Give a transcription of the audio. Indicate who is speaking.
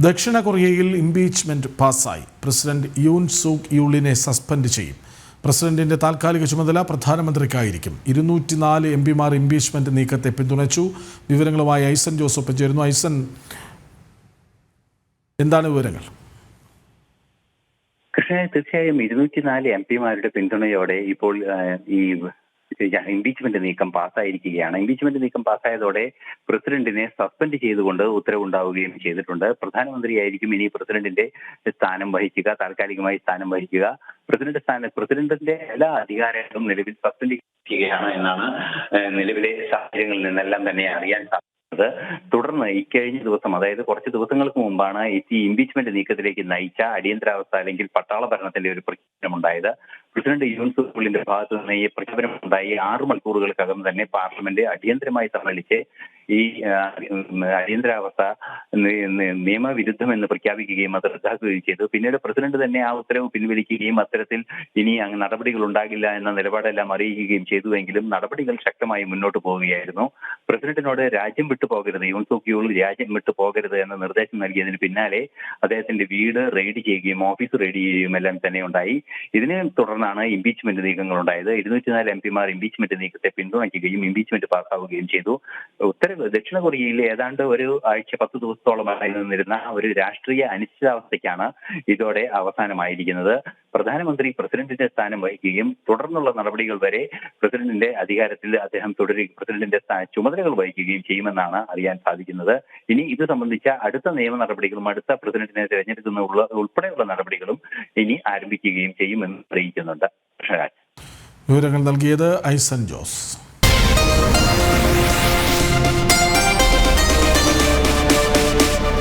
Speaker 1: ദക്ഷിണ കൊറിയയിൽ ഇംപീച്ച്മെന്റ് പാസ്സായി. പ്രസിഡന്റ് യൂൻ സൂക് യൂളിനെ സസ്പെൻഡ് ചെയ്യും. പ്രസിഡന്റിന്റെ താൽക്കാലിക ചുമതല പ്രധാനമന്ത്രിക്കായിരിക്കും. ഇരുന്നൂറ്റിനാല് എം പിമാർ ഇംപീച്ച്മെന്റ് നീക്കത്തെ പിന്തുണച്ചു. വിവരങ്ങളുമായി ഐസൻ ജോസഫ് ചേരുന്നു. ഐസൻ എന്താണ് വിവരങ്ങൾ?
Speaker 2: കൃഷ്ണ തീർച്ചയായും ഇരുന്നൂറ്റിനാല് എം പിമാരുടെ പിന്തുണയോടെ ഇപ്പോൾ ഈ ഇംപീച്ച്മെന്റ് നീക്കം പാസ്സായിരിക്കുകയാണ്. ഇംപീച്ച്മെന്റ് നീക്കം പാസ്സായതോടെ പ്രസിഡന്റിനെ സസ്പെൻഡ് ചെയ്തുകൊണ്ട് ഉത്തരവുണ്ടാവുകയും ചെയ്തിട്ടുണ്ട്. പ്രധാനമന്ത്രിയായിരിക്കും ഇനി പ്രസിഡന്റിന്റെ സ്ഥാനം വഹിക്കുക താൽക്കാലികമായി സ്ഥാനം വഹിക്കുക. പ്രസിഡന്റ് സ്ഥാന പ്രസിഡന്റിന്റെ എല്ലാ അധികാരങ്ങളും നിലവിൽ സസ്പെൻഡ് ചെയ്യുകയാണ് എന്നാണ് നിലവിലെ സാഹചര്യങ്ങളിൽ നിന്നെല്ലാം തന്നെ അറിയാൻ സാധിക്കുന്നത്. തുടർന്ന് ഇക്കഴിഞ്ഞ ദിവസം അതായത് കുറച്ച് ദിവസങ്ങൾക്ക് മുമ്പാണ് ഈ ഇംപീച്ച്മെന്റ് നീക്കത്തിലേക്ക് നയിച്ച അടിയന്തരാവസ്ഥ അല്ലെങ്കിൽ പട്ടാള ഭരണത്തിന്റെ ഒരു പ്രഖ്യാപനമുണ്ടായത്. പ്രസിഡന്റ് യൂൻ സുലിന്റെ ഭാഗത്ത് നിന്ന് ഈ പ്രഖ്യാപനം ഉണ്ടായി ആറ് മണിക്കൂറുകൾക്കകം തന്നെ പാർലമെന്റ് അടിയന്തരമായി സമ്മേളിച്ച് ഈ അടിയന്തരാവസ്ഥ നിയമവിരുദ്ധമെന്ന് പ്രഖ്യാപിക്കുകയും അത് റദ്ദാക്കുകയും ചെയ്തു. പിന്നീട് പ്രസിഡന്റ് തന്നെ ആ ഉത്തരവ് പിൻവലിക്കുകയും അത്തരത്തിൽ ഇനി നടപടികൾ ഉണ്ടാകില്ല എന്ന നിലപാടെല്ലാം അറിയിക്കുകയും ചെയ്തുവെങ്കിലും നടപടികൾ ശക്തമായി മുന്നോട്ട് പോവുകയായിരുന്നു. പ്രസിഡന്റിനോട് രാജ്യം വിട്ടു പോകരുത് യൂൺ സോക്കിയോൾ രാജ്യം വിട്ടു പോകരുത് എന്ന നിർദ്ദേശം നൽകിയതിന് പിന്നാലെ അദ്ദേഹത്തിന്റെ വീട് റെയ്ഡ് ചെയ്യുകയും ഓഫീസ് റെയ്ഡ് ചെയ്യുകയും എല്ലാം തന്നെ ഉണ്ടായി. ഇതിനെ തുടർന്നാണ് ഇംപീച്ച്മെന്റ് നീക്കങ്ങൾ ഉണ്ടായത് ഇരുന്നൂറ്റിനാല് എം പിമാർ ഇംപീച്ച്മെന്റ് നീക്കത്തെ പിന്തുണയ്ക്കുകയും ഇംപീച്ച്മെന്റ് പാസ്സാവുകയും ചെയ്തു. ഉത്തരവ് ദക്ഷിണ കൊറിയയിൽ ഏതാണ്ട് ഒരു ആഴ്ച പത്ത് ദിവസത്തോളമായി നിന്നിരുന്ന ഒരു രാഷ്ട്രീയ അനിശ്ചിതാവസ്ഥയ്ക്കാണ് ഇതോടെ അവസാനമായിരിക്കുന്നത്. പ്രധാനമന്ത്രി പ്രസിഡന്റിന്റെ സ്ഥാനം വഹിക്കുകയും തുടർന്നുള്ള നടപടികൾ വരെ പ്രസിഡന്റിന്റെ അധികാരത്തിൽ അദ്ദേഹം തുടരുകയും പ്രസിഡന്റിന്റെ ചുമതലകൾ വഹിക്കുകയും ചെയ്യുമെന്നാണ് അറിയാൻ സാധിക്കുന്നത്. ഇനി ഇത് സംബന്ധിച്ച അടുത്ത നിയമ നടപടികളും അടുത്ത പ്രസിഡന്റിനെ തെരഞ്ഞെടുക്കുന്ന ഉൾപ്പെടെയുള്ള നടപടികളും ഇനി ആരംഭിക്കുകയും ചെയ്യുമെന്ന് അറിയിക്കുന്നുണ്ട്.
Speaker 1: വിവരങ്ങൾ നൽകിയത് ഐസൻ ജോസ്.